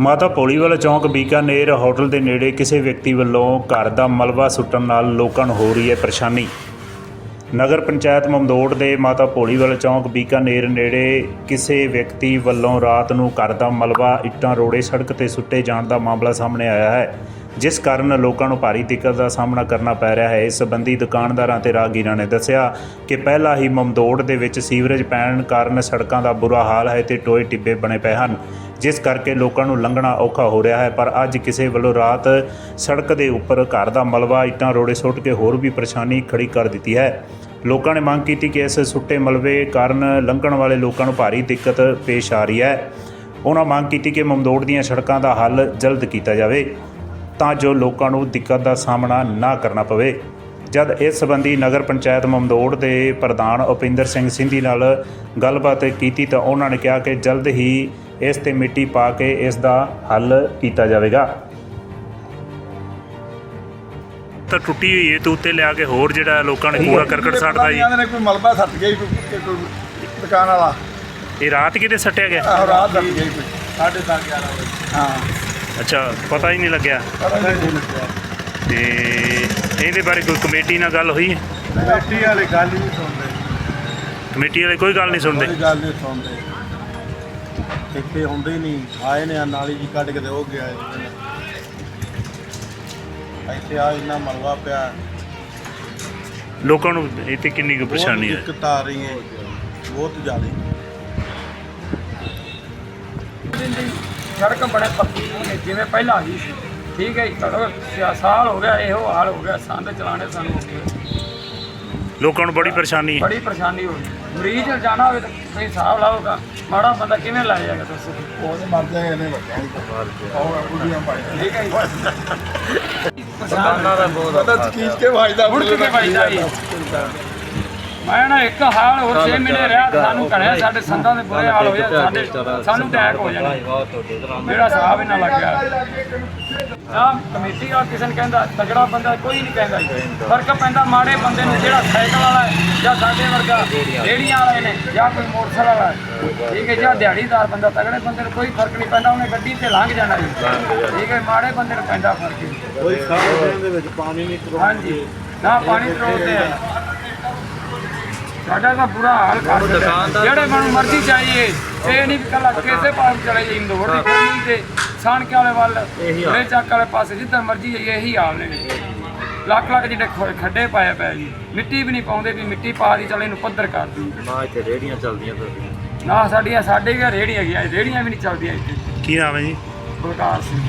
ਮਾਤਾ ਭੋਲੀਵਾਲਾ ਚੌਂਕ ਬੀਕਾਨੇਰ ਹੋਟਲ ਦੇ ਨੇੜੇ ਕਿਸੇ ਵਿਅਕਤੀ ਵੱਲੋਂ ਘਰ ਦਾ ਮਲਬਾ ਸੁੱਟਣ ਨਾਲ ਲੋਕਾਂ ਨੂੰ ਹੋ ਰਹੀ ਹੈ ਪਰੇਸ਼ਾਨੀ। ਨਗਰ ਪੰਚਾਇਤ ਮਮਦੋੜ ਦੇ ਮਾਤਾ ਭੋਲੀਵਾਲਾ ਚੌਂਕ ਬੀਕਾਨੇਰ ਨੇੜੇ ਕਿਸੇ ਵਿਅਕਤੀ ਵੱਲੋਂ ਰਾਤ ਨੂੰ ਘਰ ਦਾ ਮਲਬਾ ਇੱਟਾਂ ਰੋੜੇ ਸੜਕ ਤੇ ਸੁੱਟੇ ਜਾਣ ਦਾ ਮਾਮਲਾ ਸਾਹਮਣੇ ਆਇਆ ਹੈ। ਜਿਸ ਕਾਰਨ ਲੋਕਾਂ ਨੂੰ ਭਾਰੀ ਦਿੱਕਤ ਦਾ ਸਾਹਮਣਾ ਕਰਨਾ ਪੈ ਰਿਹਾ ਹੈ। ਇਸ ਸੰਬੰਧੀ ਦੁਕਾਨਦਾਰਾਂ ਤੇ ਰਾਹਗੀਰਾਂ ਨੇ ਦੱਸਿਆ ਕਿ ਪਹਿਲਾਂ ਹੀ ਮਮਦੋੜ ਦੇ ਵਿੱਚ ਸੀਵਰੇਜ ਪੈਣ ਕਾਰਨ ਸੜਕਾਂ ਦਾ ਬੁਰਾ ਹਾਲ ਹੈ ਤੇ ਟੋਏ ਟਿੱਬੇ ਬਣੇ ਪਏ ਹਨ, ਜਿਸ ਕਰਕੇ ਲੋਕਾਂ ਨੂੰ ਲੰਘਣਾ ਔਖਾ ਹੋ ਰਿਹਾ ਹੈ। ਪਰ ਅੱਜ ਕਿਸੇ ਵੱਲੋਂ ਰਾਤ ਸੜਕ ਦੇ ਉੱਪਰ ਘਰ ਦਾ ਮਲਬਾ, ਇੱਟਾਂ, ਰੋੜੇ ਸੁੱਟ ਕੇ ਹੋਰ ਵੀ ਪਰੇਸ਼ਾਨੀ ਖੜੀ ਕਰ ਦਿੱਤੀ ਹੈ। ਲੋਕਾਂ ਨੇ ਮੰਗ ਕੀਤੀ ਕਿ ਇਸ ਸੁੱਟੇ ਮਲਬੇ ਕਾਰਨ ਲੰਘਣ ਵਾਲੇ ਲੋਕਾਂ ਨੂੰ ਭਾਰੀ ਦਿੱਕਤ ਪੇਸ਼ ਆ ਰਹੀ ਹੈ। ਉਹਨਾਂ ਮੰਗ ਕੀਤੀ ਕਿ ਮਮਦੋੜ ਦੀਆਂ ਸੜਕਾਂ ਦਾ ਹੱਲ ਜਲਦ ਕੀਤਾ ਜਾਵੇ। ਤਾਂ ਜੋ ਲੋਕਾਂ ਨੂੰ ਦਿੱਕਤ ਦਾ ਸਾਹਮਣਾ ਨਾ ਕਰਨਾ ਪਵੇ। ਜਦ ਇਸ ਸੰਬੰਧੀ ਨਗਰ ਪੰਚਾਇਤ ਮਮਦੋੜ ਦੇ ਪ੍ਰਧਾਨ ਉਪਿੰਦਰ ਸਿੰਘ ਸਿੰਧੀ ਨਾਲ ਗੱਲਬਾਤ ਕੀਤੀ ਤਾਂ ਉਹਨਾਂ ਨੇ ਕਿਹਾ ਕਿ ਜਲਦ ਹੀ ਇਸ ਤੇ ਮਿੱਟੀ ਪਾ ਕੇ ਇਸ ਦਾ ਹੱਲ ਕੀਤਾ ਜਾਵੇਗਾ। ਤਾਂ ਟੁੱਟੀ ਹੋਈ ਹੈ ਤੇ ਉੱਤੇ ਲਿਆ ਕੇ ਹੋਰ ਜਿਹੜਾ ਲੋਕਾਂ ਨੇ ਕੂੜਾ ਕਰਕਟ ਸੱਟਦਾ ਜੀ। ਇਹਨਾਂ ਨੇ ਕੋਈ ਮਲਬਾ ਸੱਟ ਗਿਆ ਜੀ ਕੋਈ ਕੋਈ ਦੁਕਾਨ ਵਾਲਾ। ਇਹ ਰਾਤ ਕਿਤੇ ਸੱਟਿਆ ਗਿਆ? ਆਹ ਰਾਤ ਸੱਟ ਗਿਆ ਜੀ। ਕੋਈ 11:30 11 ਵਜੇ। ਹਾਂ। ਅੱਛਾ ਪਤਾ ਹੀ ਨਹੀਂ ਲੱਗਿਆ। ਪਤਾ ਨਹੀਂ ਲੱਗਿਆ। ਤੇ ਇਹਦੇ ਬਾਰੇ ਕੋਈ ਕਮੇਟੀ ਨਾਲ ਗੱਲ ਹੋਈ ਹੈ? ਕਮੇਟੀ ਵਾਲੇ ਗੱਲ ਹੀ ਨਹੀਂ ਸੁਣਦੇ। ਕਮੇਟੀ ਵਾਲੇ ਕੋਈ ਗੱਲ ਨਹੀਂ ਸੁਣਦੇ? ਕੋਈ ਗੱਲ ਨਹੀਂ ਸੁਣਦੇ। ਇੱਥੇ ਹੁੰਦੇ ਹੀ ਨਹੀਂ। ਆਏ ਨੇ ਆਹ ਨਾਲੀ ਜੀ ਕੱਢ ਕੇ ਤੇ ਉਹ ਗਿਆ ਜੀ ਇੱਥੇ ਆ ਇੰਨਾ ਮਲਬਾ ਪਿਆ। ਲੋਕਾਂ ਨੂੰ ਇੱਥੇ ਕਿੰਨੀ ਕੁ ਪਰੇਸ਼ਾਨੀ ਹੈ? ਦਿੱਕਤ ਆ ਰਹੀ ਹੈ। ਬਹੁਤ ਜ਼ਿਆਦਾ। ਸੜਕ ਬੜੇ ਪੱਕੀ ਨਹੀਂ ਹੈ ਜਿਵੇਂ ਪਹਿਲਾਂ ਸੀ। ਠੀਕ ਹੈ ਜੀ, ਸਾਲ ਹੋ ਗਿਆ ਇਹੋ ਹਾਲ ਹੋ ਗਿਆ ਸੰਦ ਚਲਾਣੇ ਸਾਨੂੰ ਹੋ ਗਏ ਲੋਕਾਂ ਨੂੰ ਬੜੀ ਪਰੇਸ਼ਾਨੀ ਹੈ। ਬੜੀ ਪਰੇਸ਼ਾਨੀ ਹੋ ਗਈ। ਮਰੀਜ਼ ਨੂੰ ਜਾਣਾ ਹੋਵੇ ਤਾਂ ਤੁਸੀਂ ਹਿਸਾਬ ਲਾਓਗਾ ਮਾੜਾ ਬੰਦਾ ਕਿਵੇਂ ਲਾਇਆ ਜਾਏਗਾ ਦੱਸੋ? ਉਹਦੇ ਮਰ ਜਾਏ ਇਹਨੇ ਬੱਚਿਆਂ ਦੀ ਉਹ ਕੁੜੀਆਂ ਪਾਈ ਠੀਕ ਹੈ ਜੀ। ਦੁਕਾਨਾਂ ਦਾ ਬਹੁਤ ਪਤਾ ਚੀਜ਼ ਕੇ ਵਾਜਦਾ ਮੁੜ ਕੇ ਵੱਜਦਾ ਜੀ। ਮੈਂ ਨਾ ਇੱਕ ਹਾਲ ਹੋਰ 6 ਮਹੀਨੇ ਰਿਹਾ ਸਾਨੂੰ ਘਰੇ ਸਾਡੇ ਸੰਦਾਂ ਦੇ ਬੁਰੇ ਹਾਲ ਹੋਏ ਸਾਡੇ ਸਾਨੂੰ ਅਟੈਕ ਹੋ ਜਾਣਾ ਜਿਹੜਾ ਹਿਸਾਬ ਇਹਨਾਂ ਲੱਗਿਆ ਆ ਕਮੇਟੀ ਵਾਲਾ ਕਿਸੇ ਨੇ ਕਹਿੰਦਾ ਤਗੜਾ ਬੰਦਾ ਕੋਈ ਨਹੀਂ ਕਹਿੰਦਾ। ਫ਼ਰਕ ਪੈਂਦਾ ਮਾੜੇ ਬੰਦੇ ਨੂੰ ਜਿਹੜਾ ਸਾਈਕਲ ਵਾਲਾ ਹੈ ਜਾਂ ਸਾਡੇ ਵਰਗਾ ਰੇੜੀਆਂ ਵਾਲੇ ਨੇ ਜਾਂ ਕੋਈ ਮੋਟਰਸਾਈਕਲ ਵਾਲਾ ਠੀਕ ਹੈ ਜਾਂ ਦਿਹਾੜੀਦਾਰ ਬੰਦਾ ਤਗੜੇ ਬੰਦੇ ਨੂੰ ਕੋਈ ਫ਼ਰਕ ਨਹੀਂ ਪੈਂਦਾ ਉਹਨੇ ਗੱਡੀ ਤੇ ਲੰਘ ਜਾਣਾ ਜੀ। ਠੀਕ ਹੈ ਮਾੜੇ ਬੰਦੇ ਨੂੰ ਪੈਂਦਾ ਫ਼ਰਕ ਕੋਈ ਸਾਹ ਦੇ ਵਿੱਚ ਪਾਣੀ ਨਹੀਂ ਹਾਂਜੀ। ਨਾ ਪਾਣੀ ਆ ਸਾਡਾ ਤਾਂ ਬੁਰਾ ਹਾਲ ਕਰ ਦਿੱਤਾ। ਜਿਹੜੇ ਮਨ ਮਰਜ਼ੀ ਚਾਹੀਏ ਇਹ ਨਹੀਂ ਵੀ ਕੱਲਾ ਕਿਸੇ ਪਾਸ ਚਲੇ ਜਾਈਂ ਦੋੜ ਦੀ ਕੋਈ ਤੇ ਸਾਣਕੇ ਵਾਲੇ ਵੱਲ ਰੇ ਚੱਕ ਵਾਲੇ ਪਾਸੇ ਜਿੱਦਾਂ ਮਰਜ਼ੀ ਜਾਈਏ ਇਹੀ ਹਾਲ ਨੇ। ਲੱਖ ਲੱਖ ਜਿਹੜੇ ਖੱਡੇ ਪਾਏ ਪਏ ਜੀ। ਮਿੱਟੀ ਵੀ ਨਹੀਂ ਪਾਉਂਦੇ ਵੀ ਮਿੱਟੀ ਪਾ ਦੀ ਚੱਲ ਇਹਨੂੰ ਪੱਧਰ ਕਰ ਦੀ ਨਾ ਇੱਥੇ ਰੇੜੀਆਂ ਚੱਲਦੀਆਂ ਨਾ ਸਾਡੀਆਂ ਸਾਡੇ ਵੀ ਰੇੜੀਆਂ ਹੈਗੀਆਂ ਰੇੜੀਆਂ ਵੀ ਨਹੀਂ ਚੱਲਦੀਆਂ ਇੱਥੇ। ਕੀ ਨਾਮ ਹੈ ਜੀ? ਬਲਕਾਰ ਸਿੰਘ।